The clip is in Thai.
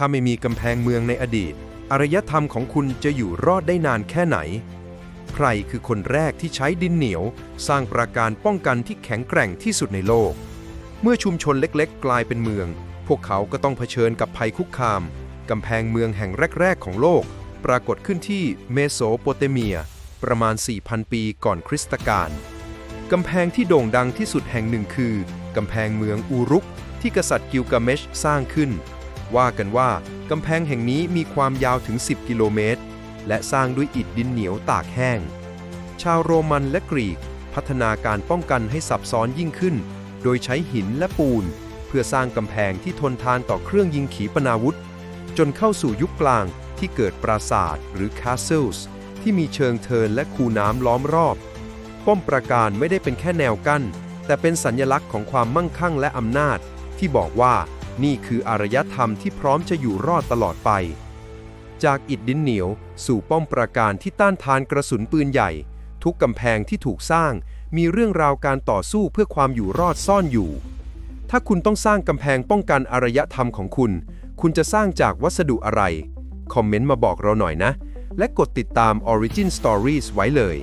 ถ้าไม่มีกำแพงเมืองในอดีต อารยธรรมของคุณจะอยู่รอดได้นานแค่ไหน ใครคือคนแรกที่ใช้ดินเหนียว สร้างปราการป้องกันที่แข็งแกร่งที่สุดในโลก เมื่อชุมชนเล็กๆ กลายเป็นเมือง พวกเขาก็ต้องเผชิญกับภัยคุกคาม กำแพงเมืองแห่งแรก ๆ ของโลก ปรากฏขึ้นที่เมโสโปเตเมีย ประมาณ 4,000 ปีก่อนคริสตกาลกำแพงที่โด่งดังที่สุดแห่งหนึ่งคือ กำแพงเมืองอูรุก ที่กษัตริย์กิลกาเมชสร้างขึ้น ว่ากันว่ากำแพงแห่งนี้มีความยาวถึง 10 กิโลเมตร และสร้างด้วยอิฐดินเหนียวตากแห้ง ชาวโรมันและกรีก พัฒนาการป้องกันให้ซับซ้อนยิ่งขึ้น โดยใช้หินและปูน เพื่อสร้างกำแพงที่ทนทานต่อเครื่องยิงขีปนาวุธ จนเข้าสู่ยุคกลางที่เกิดปราสาทหรือ castles ที่มีเชิงเทินและคูน้ำล้อมรอบ ป้อมปราการไม่ได้เป็นแค่แนวกั้น แต่เป็นสัญลักษณ์ของความมั่งคั่งและอำนาจ ที่บอกว่า นี่คืออารยธรรมที่พร้อมจะอยู่รอดตลอดไป จากอิฐดินเหนียว สู่ป้อมปราการที่ต้านทานกระสุนปืนใหญ่ ทุกกำแพงที่ถูกสร้าง มีเรื่องราวการต่อสู้เพื่อความอยู่รอดซ่อนอยู่ ถ้าคุณต้องสร้างกำแพงป้องกันอารยธรรมของคุณ คุณจะสร้างจากวัสดุอะไร คอมเมนต์มาบอกเราหน่อยนะ และกดติดตาม Origin Stories ไว้เลย